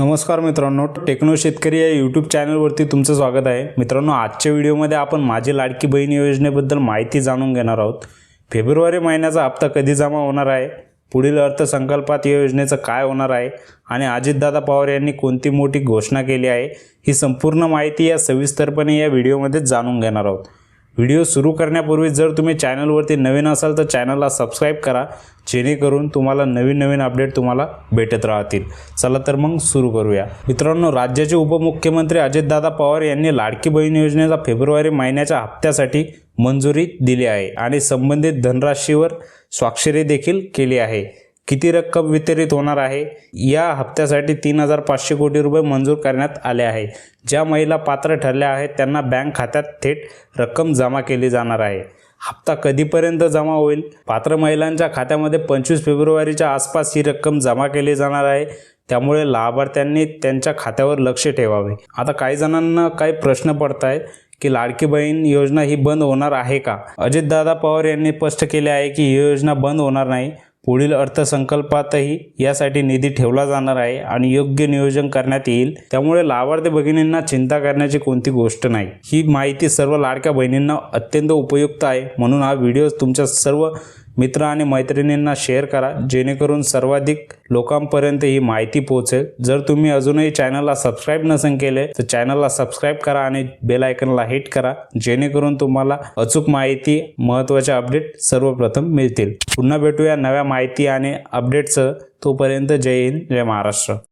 नमस्कार मित्रांनो टेक्नो शेतकरी या यूट्यूब चॅनलवरती तुमचं स्वागत आहे. मित्रांनो आजच्या व्हिडिओमध्ये आपण माझी लाडकी बहीण योजनेबद्दल माहिती जाणून घेणार आहोत. फेब्रुवारी महिन्याचा हप्ता कधी जमा होणार आहे? पुढील अर्थसंकल्पात या योजनेचं काय होणार आहे? आणि अजितदादा पवार यांनी कोणती मोठी घोषणा केली आहे? ही संपूर्ण माहिती या सविस्तरपणे या व्हिडिओमध्ये जाणून घेणार आहोत. व्हिडिओ सुरू करण्यापूर्वी जर तुम्ही चॅनलवरती नवीन असाल तर चॅनलला सबस्क्राईब करा जेणेकरून तुम्हाला नवीन नवीन अपडेट तुम्हाला भेटत राहतील. चला तर मग सुरू करूया. मित्रांनो राज्याचे उपमुख्यमंत्री अजितदादा पवार यांनी लाडकी बहीण योजनेचा फेब्रुवारी महिन्याच्या हप्त्यासाठी मंजुरी दिली आहे आणि संबंधित धनराशीवर स्वाक्षरी देखील केली आहे. किती रक्कम वितरित होणार आहे? या हप्त्यासाठी तीन हजार पाचशे कोटी रुपये मंजूर करण्यात आले आहे. ज्या महिला पात्र ठरल्या आहेत त्यांना बँक खात्यात थेट रक्कम जमा केली जाणार आहे. हप्ता कधीपर्यंत जमा होईल? पात्र महिलांच्या खात्यामध्ये पंचवीस फेब्रुवारीच्या आसपास ही रक्कम जमा केली जाणार आहे. त्यामुळे लाभार्थ्यांनी त्यांच्या खात्यावर लक्ष ठेवावे. आता काही जणांना काही प्रश्न पडत आहेत की लाडकी बहीण योजना ही बंद होणार आहे का? अजितदादा पवार यांनी स्पष्ट केले आहे की ही योजना बंद होणार नाही. पुढील अर्थसंकल्पातही यासाठी निधी ठेवला जाणार आहे आणि योग्य नियोजन करण्यात येईल. त्यामुळे लाभार्थी भगिनींना चिंता करण्याची कोणती गोष्ट नाही. ही माहिती सर्व लाडक्या बहिणींना अत्यंत उपयुक्त आहे. म्हणून हा व्हिडिओ तुमच्या सर्व मित्र आणि मैत्रिणींना शेअर करा जेणेकरून सर्वाधिक लोकांपर्यंत ही माहिती पोहोचेल. जर तुम्ही अजूनही चॅनलला सबस्क्राईब नसेल केले तर चॅनलला सबस्क्राईब करा आणि बेल आयकनला हिट करा जेणेकरून तुम्हाला अचूक माहिती महत्त्वाचे अपडेट सर्वप्रथम मिळतील. पुन्हा भेटूया नव्या माहिती आणि अपडेटसह तोपर्यंत जय हिंद जय महाराष्ट्र.